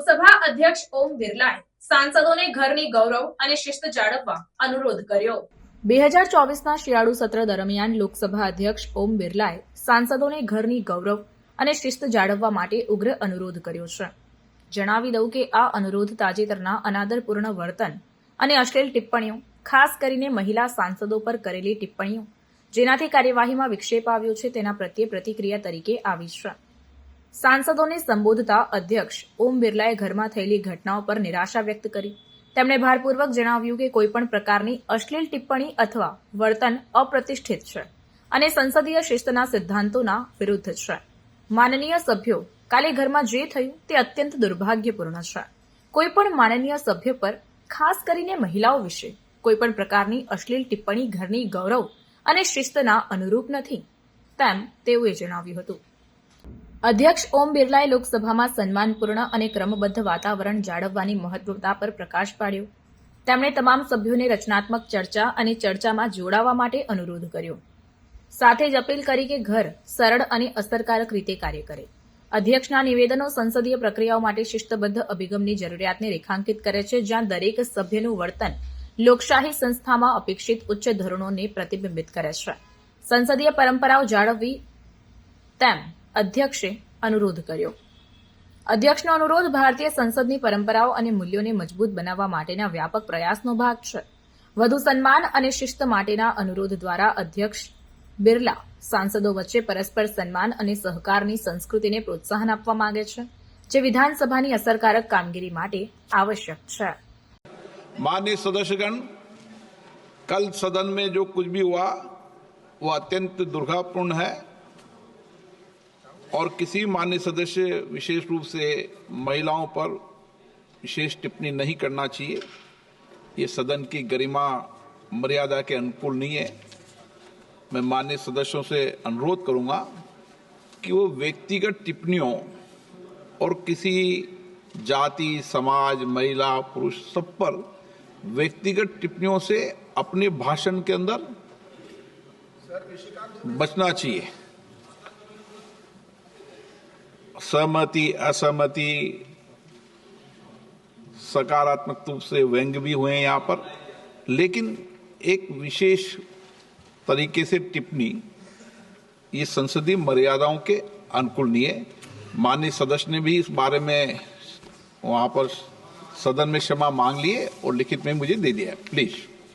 લોકસભા અધ્યક્ષ ઓમ બિરલાએ સાંસદોને ઘરની ગૌરવ અને શિસ્ત જાળવવા અનુરોધ કર્યો. બે હજાર ચોવીસના શિયાળુ સત્ર દરમિયાન લોકસભા અધ્યક્ષ ઓમ બિરલાએ સાંસદોને ઘરની ગૌરવ અને શિસ્ત જાળવવા માટે ઉગ્ર અનુરોધ કર્યો છે. જણાવી દઉં કે આ અનુરોધ તાજેતરના અનાદરપૂર્ણ વર્તન અને અશ્લીલ ટિપ્પણીઓ, ખાસ કરીને મહિલા સાંસદો પર કરેલી ટિપ્પણીઓ, જેનાથી કાર્યવાહીમાં વિક્ષેપ આવ્યો છે તેના પ્રત્યે પ્રતિક્રિયા તરીકે આવી છે. સાંસદોને સંબોધતા અધ્યક્ષ ઓમ બિરલાએ ઘરમાં થયેલી ઘટનાઓ પર નિરાશા વ્યક્ત કરી. તેમણે ભારપૂર્વક જણાવ્યું કે કોઈપણ પ્રકારની અશ્લીલ ટિપ્પણી અથવા વર્તન અપ્રતિષ્ઠિત છે અને સંસદીય શિસ્તના સિદ્ધાંતોના વિરુદ્ધ છે. માનનીય સભ્યો કાલે ઘરમાં જે થયું તે અત્યંત દુર્ભાગ્યપૂર્ણ છે. કોઈપણ માનનીય સભ્ય પર, ખાસ કરીને મહિલાઓ વિશે, કોઈપણ પ્રકારની અશ્લીલ ટિપ્પણી ઘરની ગૌરવ અને શિસ્તના અનુરૂપ નથી, તેમ તેઓએ જણાવ્યું હતું. અધ્યક્ષ ઓમ બિરલાએ લોકસભામાં સન્માનપૂર્ણ અને ક્રમબદ્ધ વાતાવરણ જાળવવાની મહત્વતા પર પ્રકાશ પાડ્યો. તેમણે તમામ સભ્યોને રચનાત્મક ચર્ચા અને ચર્ચામાં જોડાવા માટે અનુરોધ કર્યો. સાથે જ અપીલ કરી કે ઘર સરળ અને અસરકારક રીતે કાર્ય કરે. અધ્યક્ષના નિવેદનો સંસદીય પ્રક્રિયાઓ માટે શિસ્તબદ્ધ અભિગમની જરૂરિયાતને રેખાંકિત કરે છે, જ્યાં દરેક સભ્યનું વર્તન લોકશાહી સંસ્થામાં અપેક્ષિત ઉચ્ચ ધોરણોને પ્રતિબિંબિત કરે છે. સંસદીય પરંપરાઓ જાળવવી તેમ અધ્યક્ષે અનુરોધ કર્યો અધ્યક્ષનો અનુરોધ ભારતીય સંસદની પરંપરાઓ અને મૂલ્યોને મજબૂત બનાવવા માટેના વ્યાપક પ્રયાસનો ભાગ છે વધુ સન્માન અને શિસ્ત માટેના અનુરોધ દ્વારા અધ્યક્ષ બિરલા સાંસદો વચ્ચે પરસ્પર સન્માન અને સહકારની સંસ્કૃતિને પ્રોત્સાહન આપવા માંગે છે જે વિધાનસભાની અસરકારક કામગીરી માટે આવશ્યક છે माननीय सदस्यगण कल सदन में जो कुछ भी हुआ वो अत्यंत दुर्भाग्यपूर्ण है और किसी मान्य सदस्य विशेष रूप से महिलाओं पर विशेष टिप्पणी नहीं करना चाहिए। ये सदन की गरिमा मर्यादा के अनुकूल नहीं है। मैं मान्य सदस्यों से अनुरोध करूँगा कि वो व्यक्तिगत टिप्पणियों और किसी जाति, समाज, महिला, पुरुष सब पर व्यक्तिगत टिप्पणियों से अपने भाषण के अंदर बचना चाहिए। सहमति असहमति, सकारात्मक रूप से व्यंग भी हुए हैं यहाँ पर। लेकिन एक विशेष तरीके से टिप्पणी, ये संसदीय मर्यादाओं के अनुकूल नहीं है। माननीय सदस्य ने भी इस बारे में वहाँ पर सदन में क्षमा मांग लिए और लिखित में मुझे दे दिया प्लीज़।